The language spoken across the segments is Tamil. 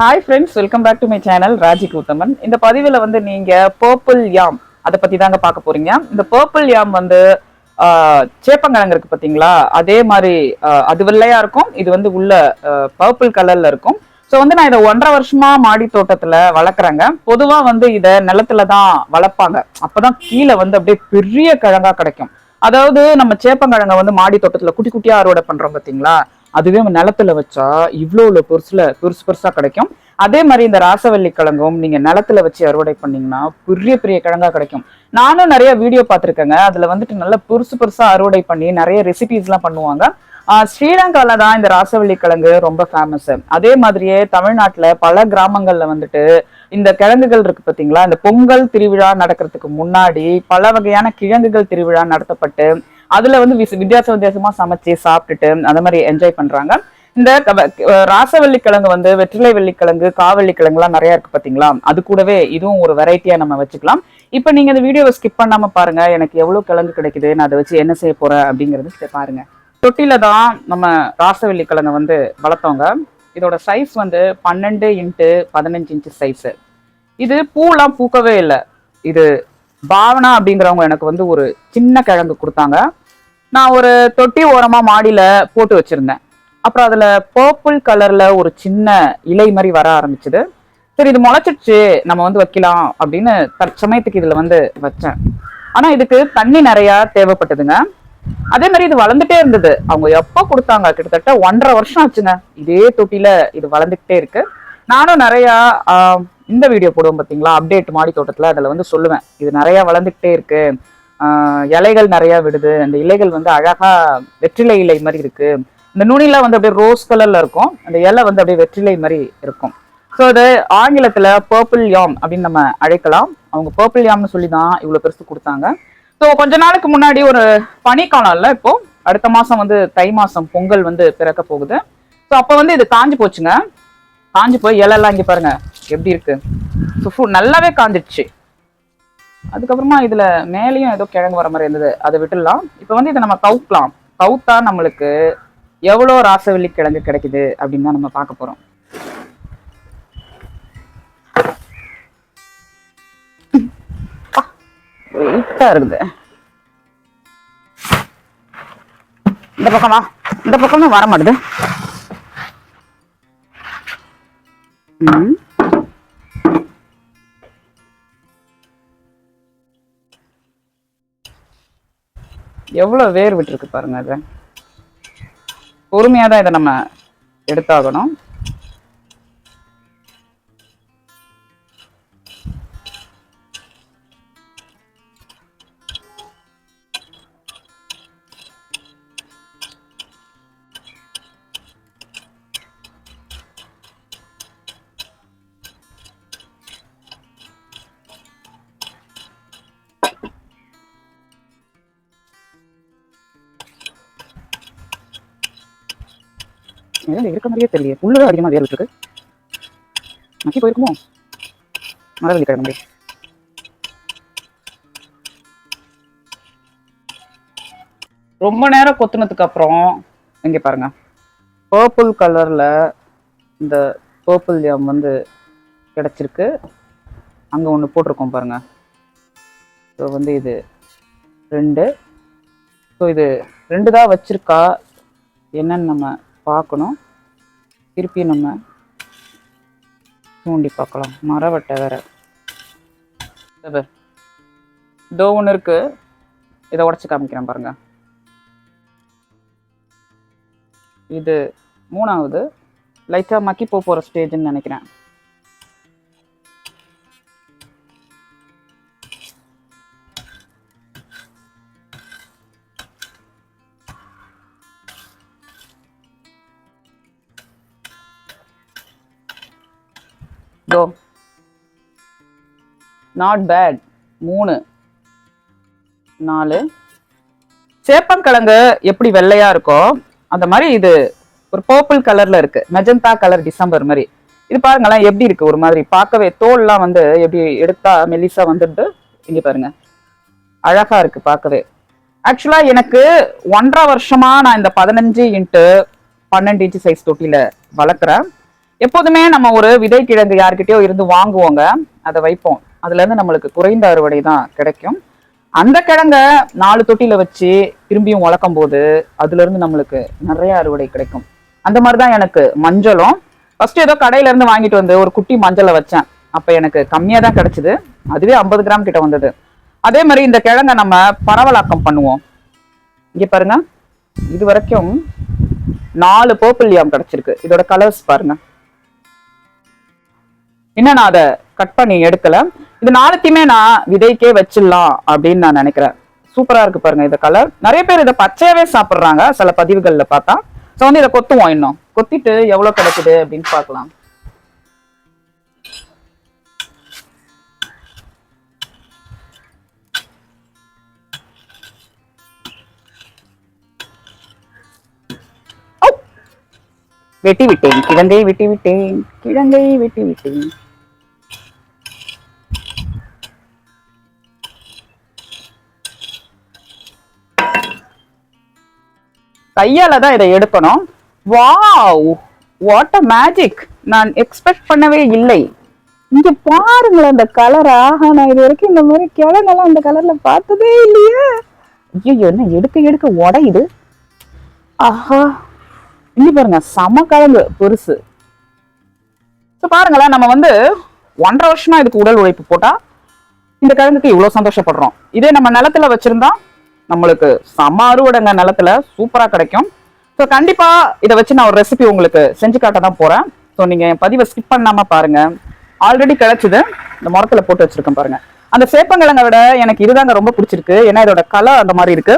Hi friends welcome back to my channel Raji Koothaman இந்த பதிவில் வந்து நீங்கள் பர்பிள் யாம் அதை பற்றி தாங்க பார்க்க போறீங்க. இந்த பர்பிள் யாம் வந்து சேப்பங்கிழங்கு இருக்கு பார்த்தீங்களா அதே மாதிரி அது வெள்ளையாக இருக்கும். இது வந்து உள்ள பர்பிள் கலரில் இருக்கும். ஸோ வந்து நான் இதை ஒன்றரை வருஷமா மாடி தோட்டத்தில் வளர்க்குறேங்க. பொதுவாக வந்து இதை நிலத்துல தான் வளர்ப்பாங்க. அப்பதான் கீழே வந்து அப்படியே பெரிய கிழங்கா கிடைக்கும். அதாவது நம்ம சேப்பங்கிழங்க வந்து மாடி தோட்டத்தில் குட்டி குட்டியாக அறுவடை பண்ணுறோம் பார்த்தீங்களா அதுவே நிலத்துல வச்சா இவ்வளோ உள்ள பெருசுல பெருசு பெருசா கிடைக்கும். அதே மாதிரி இந்த ராசவள்ளி கிழங்கும் நீங்க நிலத்துல வச்சு அறுவடை பண்ணீங்கன்னா பெரிய பெரிய கிழங்கா கிடைக்கும். நானும் நிறைய வீடியோ பார்த்துருக்கேங்க. அதுல வந்துட்டு நல்லா பெருசு பெருசா அறுவடை பண்ணி நிறைய ரெசிபிஸ் எல்லாம் பண்ணுவாங்க. ஸ்ரீலங்கால தான் இந்த ராசவள்ளி கிழங்கு ரொம்ப ஃபேமஸ் அதே மாதிரியே தமிழ்நாட்டுல பல கிராமங்கள்ல வந்துட்டு இந்த கிழங்குகள் இருக்கு பாத்தீங்களா? இந்த பொங்கல் திருவிழா நடக்கிறதுக்கு முன்னாடி பல வகையான கிழங்குகள் திருவிழா நடத்தப்பட்டு அதுல வந்து வித்தியாச வித்தியாசமா சமைச்சு சாப்பிட்டுட்டு அந்த மாதிரி என்ஜாய் பண்றாங்க. இந்த ராசவள்ளிக்கிழங்கு கிழங்கு வந்து வெற்றிலை வெள்ளிக்கிழங்கு காவள்ளி கிழங்குலாம் நிறைய இருக்கு பாத்தீங்களா? அது கூடவே இதுவும் ஒரு வெரைட்டியா நம்ம வச்சுக்கலாம். இப்போ நீங்க இந்த வீடியோவை ஸ்கிப் பண்ணாம பாருங்க. எனக்கு எவ்வளவு கிழங்கு கிடைக்குது நான் அதை வச்சு என்ன செய்ய போறேன் அப்படிங்கறது பாருங்க. தொட்டில தான் நம்ம ராசவள்ளி கிழங்கு வந்து வளர்த்தவங்க. இதோட சைஸ் வந்து பன்னெண்டு இன்ட்டு பதினஞ்சு இன்ச்சு சைஸ் இது பூலாம் பூக்கவே இல்லை. இது பாவனா அப்படிங்கிறவங்க எனக்கு வந்து ஒரு சின்ன கிழங்கு கொடுத்தாங்க. நான் ஒரு தொட்டி ஓரமா மாடியில போட்டு வச்சிருந்தேன். அப்புறம் அதுல பர்பிள் கலர்ல ஒரு சின்ன இலை மாதிரி வர ஆரம்பிச்சது. சரி இது முளைச்சிடுச்சு நம்ம வந்து வைக்கலாம் அப்படின்னு தற்சமயத்துக்கு இதுல வந்து வச்சேன். ஆனா இதுக்கு தண்ணி நிறைய தேவைப்பட்டதுங்க. அதே மாதிரி இது வளர்ந்துட்டே இருந்தது. அவங்க எப்போ கொடுத்தாங்க? கிட்டத்தட்ட ஒன்றரை வருஷம் ஆச்சுங்க. இதே தொட்டியில இது வளர்ந்துக்கிட்டே இருக்கு. நானும் நிறைய இந்த வீடியோ போடுவோம் பார்த்தீங்களா அப்டேட் மாடி தோட்டத்துல அதில் வந்து சொல்லுவேன். இது நிறைய வளர்ந்துக்கிட்டே இருக்கு. இலைகள் நிறையா விடுது. அந்த இலைகள் வந்து அழகா வெற்றிலை இலை மாதிரி இருக்கு. இந்த நுனிலாம் வந்து அப்படியே ரோஸ் கலர்ல இருக்கும். அந்த இலை வந்து அப்படியே வெற்றிலை மாதிரி இருக்கும். ஸோ அது ஆங்கிலத்தில் பர்பிள் யாம் அப்படின்னு நம்ம அழைக்கலாம். அவங்க பர்பிள் யாம்னு சொல்லி தான் இவ்வளோ பெருசு கொடுத்தாங்க. ஸோ கொஞ்ச நாளுக்கு முன்னாடி ஒரு பனிக்காலம்ல இப்போ அடுத்த மாதம் வந்து தை மாதம் பொங்கல் வந்து பிறக்க போகுது. ஸோ அப்போ வந்து இது காஞ்சு போச்சுங்க. காஞ்சு போய் இலையெல்லாம் இங்கே பாருங்க. எப்படி இருக்கு? ஸோ ஃபுட் நல்லாவே காஞ்சிடுச்சு. அதுக்கப்புறமா இதுல மேலேயும் ஏதோ கிழங்கு வர மாதிரி இருந்தது. அதை விட்டுடலாம். இப்போ வந்து இதை நம்ம கவுக்கலாம். கவுத்தா நம்மளுக்கு எவ்வளோ ராசவள்ளி கிழங்கு கிடைக்குது அப்படின்னு தான் நம்ம பார்க்க போறோம். இருக்குது. இந்த பக்கம்? வா இந்த பக்கம் வர மாட்டேது. ம். எவ்வளவு வேர் விட்டுருக்கு பாருங்க அது. பொறுமையா தான் இதை நம்ம எடுத்தாகணும். மேல இருக்க மாதிரியே தெரியல உள்ளதான் அதிகமா வேர் விட்டுருக்கு. மக்கி போயிருக்குமோ? மரவள்ளி கிழங்கு ரொம்ப நேரம் கொத்துனதுக்கு அப்புறம் இங்க பாருங்க. பர்பிள் கலர்ல இந்த பர்பிள் யாம் வந்து கிடச்சிருக்கு. அங்க ஒண்ணு போட்டிருக்கோம் பாருங்க. ஸோ வந்து இது ரெண்டு. ஸோ இது ரெண்டு தான் வச்சிருக்கா. என்னன்னு நம்ம பார்க்கணும். திருப்பி நம்ம தூண்டி பார்க்கலாம். மரவட்டை வேற. இதோ ஒன்று இருக்கு. இதை உடச்சி காமிக்கிறேன் பாருங்க. இது மூணாவது. லைட்டாக மக்கி போக போகிற ஸ்டேஜ்னு நினைக்கிறேன். கோ நாட் பேட் மூணு. நாலு. சேப்பங்கிழங்கு எப்படி வெள்ளையா இருக்கோ அந்த மாதிரி இது ஒரு பர்பிள் கலர்ல இருக்கு. மெஜந்தா கலர் டிசம்பர் மாதிரி. இது பாருங்களேன் எப்படி இருக்கு ஒரு மாதிரி. பார்க்கவே தோல்லாம் வந்து எப்படி எடுத்தா மெலிசா வந்துட்டு இங்க பாருங்க. அழகா இருக்கு பார்க்கவே. ஆக்சுவலா எனக்கு ஒன்றரை வருஷமா நான் இந்த பதினஞ்சு இன்ட்டு பன்னெண்டு இன்ச்சு சைஸ் தொட்டியில வளர்க்குறேன். எப்போதுமே நம்ம ஒரு விதை கிழங்கு யார்கிட்டயோ இருந்து வாங்குவோங்க. அதை வைப்போம். அதுல இருந்து நம்மளுக்கு குறைந்த அறுவடை தான் கிடைக்கும். அந்த கிழங்க நாலு தொட்டியில் வச்சு திரும்பியும் வளர்க்கும் போது அதுல இருந்து நம்மளுக்கு நிறைய அறுவடை கிடைக்கும். அந்த மாதிரிதான் எனக்கு மஞ்சளும். ஃபர்ஸ்ட் ஏதோ கடையில இருந்து வாங்கிட்டு வந்து ஒரு குட்டி மஞ்சளை வச்சேன். அப்ப எனக்கு கம்மியா தான் கிடைச்சது. அதுவே ஐம்பது கிராம் கிட்ட வந்தது. அதே மாதிரி இந்த கிழங்க நம்ம பரவலாக்கம் பண்ணுவோம். இங்க பாருங்க. இது வரைக்கும் நாலு பர்பிள் யாம் கிடைச்சிருக்கு. இதோட கலர்ஸ் பாருங்க. இன்னும் நான் அதை கட் பண்ணி எடுக்கல. இது நாளைக்குமே நான் விதைக்கே வச்சிடலாம் அப்படின்னு நான் நினைக்கிறேன். சூப்பரா இருக்கு பாருங்க இந்த கலர் நிறைய பேர் இதை பச்சையாவே சாப்பிடுறாங்க சில பதிவுகள்ல பார்த்தா. ஸோ வந்து இதை கொத்துவோம் இன்னும். கொத்திட்டு எவ்வளவு கிடைக்குது அப்படின்னு பார்க்கலாம். Oh! வெட்டி விட்டேன். கிழங்கை வெட்டி விட்டேன். கிழங்கை வெட்டி விட்டேன். கையால தான் இதை எடுக்கணும். வாவ் வாட் அ மேஜிக் நான் எக்ஸ்பெக்ட் பண்ணவே இல்லை. இங்க பாருங்களேன் இந்த கலர் ஆஹா நான் இது வரைக்கும் இந்த மாதிரி கிழங்கெல்லாம் இந்த கலர்ல பார்த்ததே இல்லையே. ஐயோ என்ன எடுக்க எடுக்க உடையுது ஆஹா. இங்க பாருங்க செம கிழங்கு பெருசு. ஸோ பாருங்களேன் நம்ம வந்து ஒன்றரை வருஷமா இதுக்கு உடல் உழைப்பு போட்டா இந்த கிழங்குக்கு இவ்வளவு சந்தோஷப்படுறோம். இதே நம்ம நிலத்துல வச்சிருந்தா நம்மளுக்கு செம அறுவடைங்க நிலத்துல சூப்பரா கிடைக்கும். ஸோ கண்டிப்பா இதை வச்சு நான் ஒரு ரெசிபி உங்களுக்கு செஞ்சு காட்ட தான் போறேன். ஸோ நீங்க என் பதிவை ஸ்கிப் பண்ணாம பாருங்க. ஆல்ரெடி கிடைச்சது. இந்த மரத்துல போட்டு வச்சிருக்கேன் பாருங்க. அந்த சேப்பங்கிழங்கை விட எனக்கு இதுதாங்க ரொம்ப பிடிச்சிருக்கு. ஏன்னா இதோட கலர் அந்த மாதிரி இருக்கு.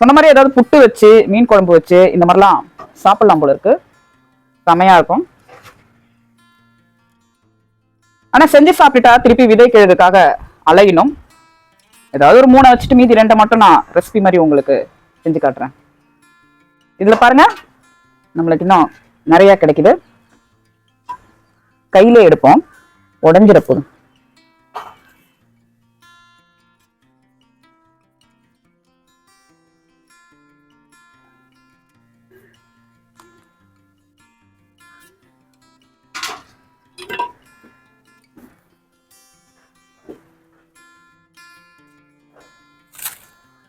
சொன்ன மாதிரி ஏதாவது புட்டு வச்சு மீன் குழம்பு வச்சு இந்த மாதிரிலாம் சாப்பிடலாம் போல இருக்கு. செமையா இருக்கும். ஆனா செஞ்சு சாப்பிட்டுட்டா திருப்பி விதை கிழதுக்காக அலையணும். ஏதாவது ஒரு மூணை வச்சுட்டு மீதி ரெண்டை மட்டும் நான் ரெசிபி மாதிரி உங்களுக்கு செஞ்சு காட்டுறேன். இதுல பாருங்க. நம்மளுக்கு இன்னும் நிறைய கிடைக்குது. கையிலே எடுப்போம். உடஞ்சிட போதும்.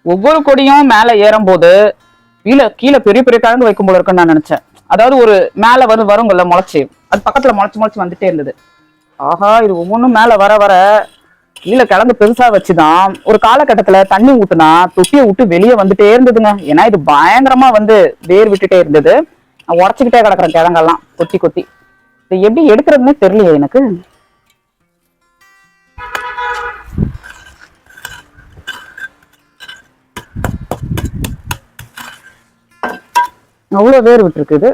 ஒவ்வொரு கொடியும் மேல ஏறும்போது கீழே கீழே பெரிய பெரிய கிழங்கு வைக்கும் போல இருக்குன்னு நான் நினைச்சேன். அதாவது ஒரு மேல வந்து வருங்கல்ல முளைச்சி. அது பக்கத்துல முளைச்சு முளைச்சு வந்துட்டே இருந்தது. ஆஹா இது ஒவ்வொன்றும் மேல வர வர கீழே கிழங்கு பெருசா வச்சுதான் ஒரு காலகட்டத்துல தண்ணி ஊற்றுனா தொட்டியை விட்டு வெளியே வந்துட்டே இருந்ததுங்க. ஏன்னா இது பயங்கரமா வந்து வேர் விட்டுட்டே இருந்தது. நான் உடச்சுக்கிட்டே கிழங்கெல்லாம் கொத்தி கொத்தி. இது எப்படி எடுக்கிறதுனே தெரியலையே எனக்கு. அவ்வளோ வேர் விட்டுருக்குது.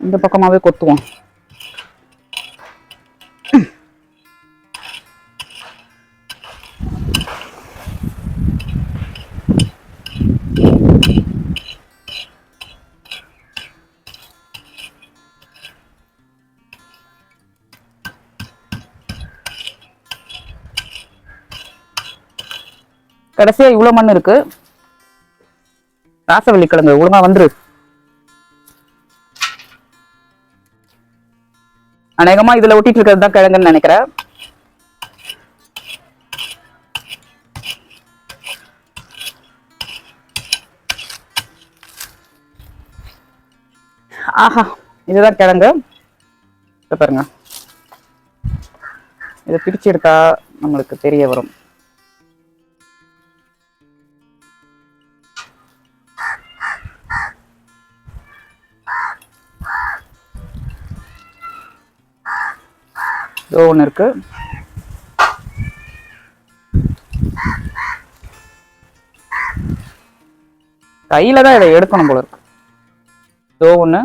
இந்த பக்கமாவே கொத்துவோம். கடைசியா இவ்வளவு மண் இருக்கு. ராசவள்ளிக்கிழங்கு ஒழுங்காக வந்துரு. அநேகமா இதுல ஒட்டிட்டு இருக்கிறது தான் கிழங்குன்னு நினைக்கிறேன். ஆஹா இதுதான் கிழங்கு. பாருங்க. இதை பிரிச்சு எடுத்தா நம்மளுக்கு தெரிய வரும். இதோ ஒன்று இருக்கு. கையில தான் இதை எடுக்கணும் போல இருக்கு. இதோ ஒன்று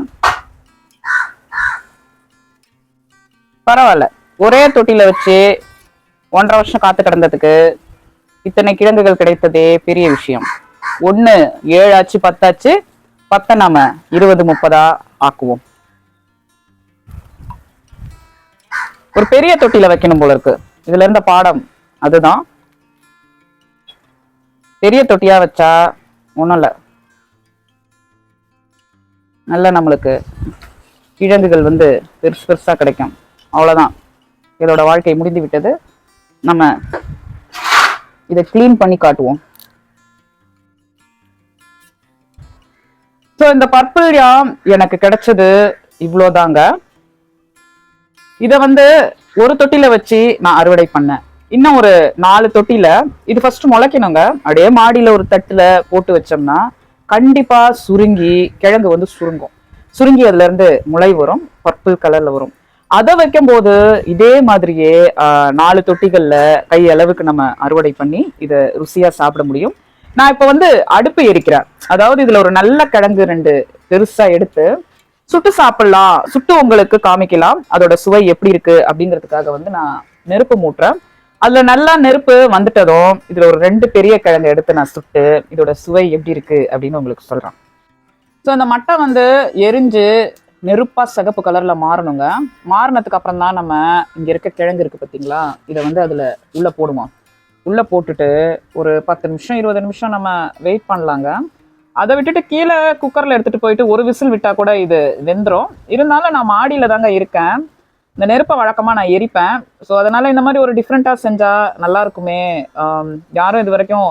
பரவாயில்ல. ஒரே தொட்டியில வச்சு ஒன்றரை வருஷம் காத்து கிடந்ததுக்கு இத்தனை கிழங்குகள் கிடைத்ததே பெரிய விஷயம். ஒன்று ஏழாச்சு பத்தாச்சு பத்தை நாம இருபது முப்பதா ஆக்குவோம். ஒரு பெரிய தொட்டியில வைக்கணும் போல இருக்கு. இதுல இருந்த பாடம் அதுதான். பெரிய தொட்டியா வச்சா ஒண்ணும் இல்ல. நல்ல நம்மளுக்கு கிழங்குகள் வந்து பெருசு பெருசா கிடைக்கும். அவ்வளவுதான். இதோட வாழ்க்கை முடிந்து விட்டது. நம்ம இதை க்ளீன் பண்ணி காட்டுவோம். ஸோ இந்த பர்பிள் யாம் எனக்கு கிடைச்சது இவ்வளோதாங்க இதை வந்து ஒரு தொட்டில வச்சு நான் அறுவடை பண்ணேன். இன்னும் ஒரு நாலு தொட்டில இது ஃபர்ஸ்ட் முளைக்கணுங்க. அப்படியே மாடியில ஒரு தட்டுல போட்டு வச்சோம்னா கண்டிப்பா சுருங்கி கிழங்கு வந்து சுருங்கும். சுருங்கி அதுல இருந்து முளை வரும் பர்பிள் கலர்ல வரும். அதை வைக்கும்போது இதே மாதிரியே நாலு தொட்டிகள்ல கை அளவுக்கு நம்ம அறுவடை பண்ணி இதை ருசியா சாப்பிட முடியும். நான் இப்ப வந்து அடுப்பு எரிக்கிறேன். அதாவது இதுல ஒரு நல்ல கிழங்கு ரெண்டு பெருசா எடுத்து சுட்டு சாப்பிடலாம் சுட்டு உங்களுக்கு காமிக்கலாம். அதோட சுவை எப்படி இருக்கு அப்படிங்கிறதுக்காக வந்து நான் நெருப்பு மூட்டுறேன். அதுல நல்லா நெருப்பு வந்துட்டதும் இதுல ஒரு ரெண்டு பெரிய கிழங்கு எடுத்து நான் சுட்டு இதோட சுவை எப்படி இருக்கு அப்படின்னு உங்களுக்கு சொல்றேன். ஸோ அந்த மட்டை வந்து எரிஞ்சு நெருப்பா சிகப்பு கலர்ல மாறணுங்க. மாறினதுக்கு அப்புறம் தான் நம்ம இங்க இருக்க கிழங்கு இருக்கு பார்த்தீங்களா இதை வந்து அதுல உள்ள போடுவோம். உள்ள போட்டுட்டு ஒரு பத்து நிமிஷம் இருபது நிமிஷம் நம்ம வெயிட் பண்ணலாங்க. அதை விட்டுட்டு கீழே குக்கரில் எடுத்துகிட்டு போயிட்டு ஒரு விசில் விட்டால் கூட இது வெந்துடும் இருந்தாலும் நான் மாடியில் தாங்க இருக்கேன். இந்த நெருப்பை வழக்கமாக நான் எரிப்பேன். ஸோ அதனால் இந்த மாதிரி ஒரு டிஃப்ரெண்ட்டாக செஞ்சால் நல்லா இருக்குமே. யாரும் இது வரைக்கும்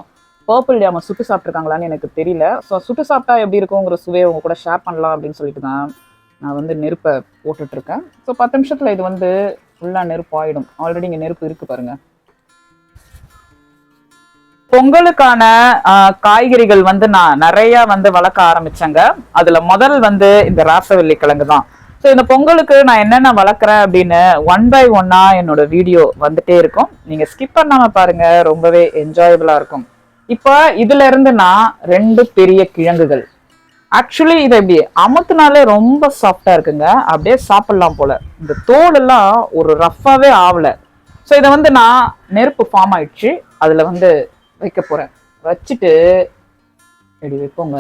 பர்பிள் டேமை சுட்டு சாப்பிட்ருக்காங்களான்னு எனக்கு தெரியல. ஸோ சுட்டு சாப்பிட்டா எப்படி இருக்குங்கிற சுவையை உங்கள் கூட ஷேர் பண்ணலாம் அப்படின்னு சொல்லிட்டு தான் நான் வந்து நெருப்பை போட்டுட்டு இருக்கேன். ஸோ பத்து நிமிஷத்தில் இது வந்து ஃபுல்லாக நெருப்பு ஆயிடும். ஆல்ரெடி இங்கே நெருப்பு இருக்குது பாருங்கள் பொங்கலுக்கான காய்கறிகள் வந்து நான் நிறைய வந்து வளர்க்க ஆரம்பிச்சேங்க. அதுல முதல் வந்து இந்த ராசவல்லி கிழங்கு தான். ஸோ இந்த பொங்கலுக்கு நான் என்னென்ன வளர்க்குறேன் அப்படின்னு ஒன் பை ஒன்னா என்னோட வீடியோ வந்துட்டே இருக்கும். நீங்க ஸ்கிப் பண்ணாம பாருங்க ரொம்பவே என்ஜாயபிளா இருக்கும். இப்போ இதுல இருந்து நான் ரெண்டு பெரிய கிழங்குகள். ஆக்சுவலி இதை இப்படி அமுத்துனாலே ரொம்ப சாஃப்டா இருக்குங்க. அப்படியே சாப்பிடலாம் போல. இந்த தோல் எல்லாம் ஒரு ரஃப்பாவே ஆகல ஸோ இதை வந்து நான் நெருப்பு ஃபார்ம் ஆயிடுச்சு. அதுல வந்து வைக்க போகிறேன் வச்சுட்டு இப்படி வைப்போங்க.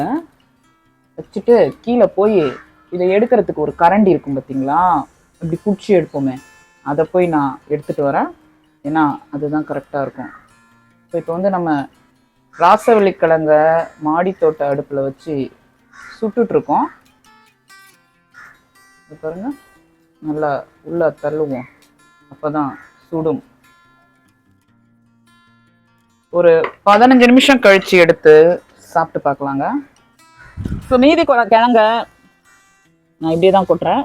வச்சுட்டு கீழே போய் இதை எடுக்கிறதுக்கு ஒரு கரண்டி இருக்கும் பார்த்தீங்களா இப்படி குடிச்சி எடுப்போமே. அதை போய் நான் எடுத்துகிட்டு வரேன். ஏன்னா அதுதான் கரெக்டாக இருக்கும். ஸோ இப்போ வந்து நம்ம ராசவெளிக்கிழங்க மாடித்தோட்ட அடுப்பில் வச்சு சுட்டுட்ருக்கோம் பாருங்க. நல்லா உள்ளே தள்ளுவோம். அப்போ தான் சுடும். ஒரு பதினஞ்சு நிமிஷம் கழிச்சு எடுத்து சாப்பிட்டு பார்க்கலாங்க. ஸோ மீதி கொ- கிழங்க நான் இப்படியே தான் கொட்டுறேன்.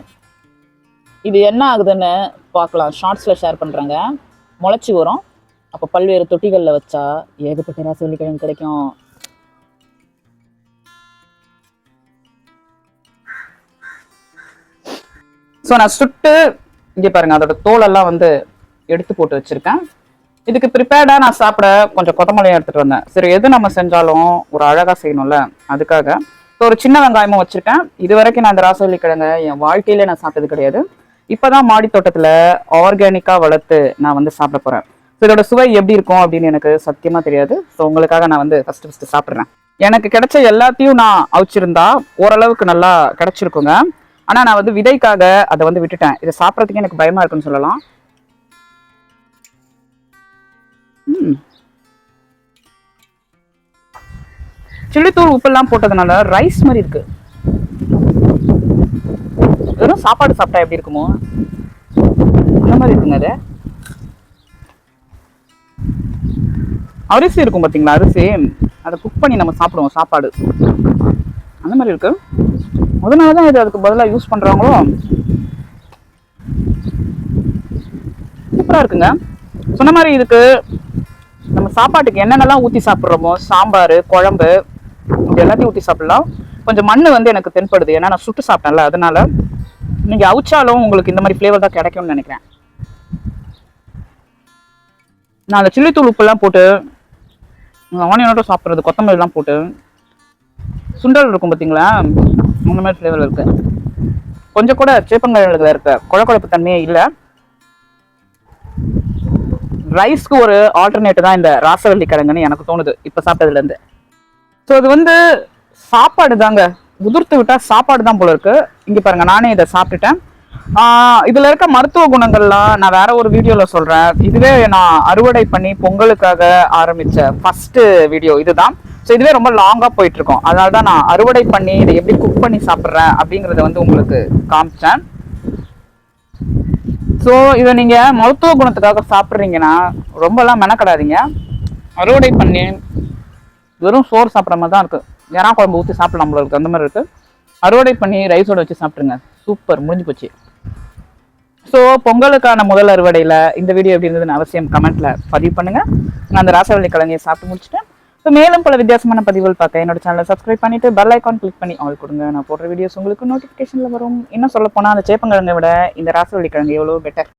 இது என்ன ஆகுதுன்னு பார்க்கலாம். ஷார்ட்ஸில் ஷேர் பண்ணுறேங்க முளைச்சி வரும். அப்போ பல்வேறு தொட்டிகளில் வச்சா ஏகப்பட்ட ராசவள்ளி கிழங்கு கிடைக்கும். ஸோ நான் சுட்டு இங்கே பாருங்கள் அதோட தோலெல்லாம் வந்து எடுத்து போட்டு வச்சுருக்கேன். இதுக்கு ப்ரிப்பேர்டாக நான் சாப்பிட கொஞ்சம் கொத்தமல்லியும் எடுத்துகிட்டு வந்தேன். சரி எது நம்ம செஞ்சாலும் ஒரு அழகாக செய்யணும்ல? அதுக்காக ஸோ ஒரு சின்ன வெங்காயமும் வச்சுருக்கேன். இது வரைக்கும் நான் இந்த ராசவல்லி கிழங்க என் வாழ்க்கையிலே நான் சாப்பிட்டது கிடையாது. இப்பதான் மாடி தோட்டத்தில் ஆர்கானிக்காக வளர்த்து நான் வந்து சாப்பிட போகிறேன் ஸோ இதோட சுவை எப்படி இருக்கும் அப்படின்னு எனக்கு சத்தியமாக தெரியாது. ஸோ உங்களுக்காக நான் வந்து ஃபஸ்ட்டு ஃபஸ்ட்டு சாப்பிட்றேன். எனக்கு கிடைச்ச எல்லாத்தையும் நான் அவிச்சிருந்தா ஓரளவுக்கு நல்லா கிடைச்சிருக்குங்க. ஆனால் நான் வந்து விதைக்காக அதை வந்து விட்டுட்டேன். இதை சாப்பிட்றதுக்கு எனக்கு பயமாக இருக்குன்னு சொல்லலாம். சில்லித்தூள் உப்பெல்லாம் போட்டதுனால ரைஸ் மாதிரி இருக்கு. வெறும் சாப்பாடு சாப்பிட்டா எப்படி இருக்குமோ? அந்த மாதிரி இருக்குங்க அது அரிசி இருக்கும் பாத்தீங்களா? அரிசி. அதை குக் பண்ணி நம்ம சாப்பிடுவோம் சாப்பாடு. அந்த மாதிரி இருக்கு. அதனால தான் இது அதுக்கு பதிலாக யூஸ் பண்றாங்களோ? சூப்பரா இருக்குங்க. சொன்ன மாதிரி இதுக்கு நம்ம சாப்பாட்டுக்கு என்னென்னலாம் ஊற்றி சாப்பிட்றோமோ சாம்பார் குழம்பு இது எல்லாத்தையும் ஊற்றி சாப்பிடலாம். கொஞ்சம் மண் வந்து எனக்கு தென்படுது. ஏன்னா நான் சுட்டு சாப்பிட்டேன்ல அதனால நீங்கள் அவிச்சாலும் உங்களுக்கு இந்த மாதிரி ஃப்ளேவர் தான் கிடைக்கும்னு நினைக்கிறேன். நான் அந்த சில்லித்தூள் உப்புலாம் போட்டு ஆனியனோட சாப்பிட்றது கொத்தமல்லிலாம் போட்டு சுண்டல் இருக்கும் பார்த்தீங்களா அந்த மாதிரி ஃப்ளேவர் இருக்குது கொஞ்சம் கூட சேப்பங்கிழங்குல இருக்க குழக்குழப்பு தன்மையே இல்லை. ரைஸ்க்கு ஒரு ஆல்டர்னேட் தான் இந்த ராசவல்லி கிழங்குன்னு எனக்கு தோணுது இப்போ சாப்பிட்டதுல இருந்து. ஸோ இது வந்து சாப்பாடு தாங்க. உதிர்த்து விட்டா சாப்பாடு தான் போல இருக்கு. இங்க பாருங்க நானே இதை சாப்பிட்டுட்டேன். இதில் இதுல இருக்க மருத்துவ குணங்கள்லாம் நான் வேற ஒரு வீடியோல சொல்றேன். இதுவே நான் அறுவடை பண்ணி பொங்கலுக்காக ஆரம்பிச்ச ஃபர்ஸ்ட் வீடியோ இதுதான். ஸோ இதுவே ரொம்ப லாங்கா போயிட்டு இருக்கோம் அதனால தான் நான் அறுவடை பண்ணி இதை எப்படி குக் பண்ணி சாப்பிட்றேன் அப்படிங்கறத வந்து உங்களுக்கு காமிச்சேன். ஸோ இதை நீங்கள் மருத்துவ குணத்துக்காக சாப்பிட்றீங்கன்னா ரொம்பலாம் மெனக்கடாதீங்க. அறுவடை பண்ணி வெறும் சோறு சாப்பிட்ற மாதிரி தான் இருக்குது ஏன்னா குழம்பு ஊற்றி சாப்பிடலாம் நம்மளுக்கு அந்த மாதிரி இருக்குது அறுவடை பண்ணி ரைஸோட வச்சு சாப்பிட்ருங்க சூப்பர் முடிஞ்சு போச்சு. ஸோ பொங்கலுக்கான முதல் அறுவடையில் இந்த வீடியோ எப்படி இருந்ததுன்னு அவசியம் கமெண்ட்டில் பதிவு பண்ணுங்கள் நான் அந்த ராசவள்ளி கிழங்கையை சாப்பிட்டு முடிச்சுட்டேன் ஸோ மேலும் பல வித்தியாசமான பதிவுகள் பார்க்க என்னோட சேனலை சப்ஸ்கிரைப் பண்ணிட்டு பெல் ஐக்கான் கிளிக் பண்ணி ஆல் கொடுங்க. நான் போடுற வீடியோஸ் உங்களுக்கு நோட்டிஃபிகேஷனில் வரும். இன்னும் சொல்ல போனால் அந்த சேப்பங்கிழங்கை விட இந்த ராசவள்ளி கிழங்கு எவ்வளோ பெட்டர்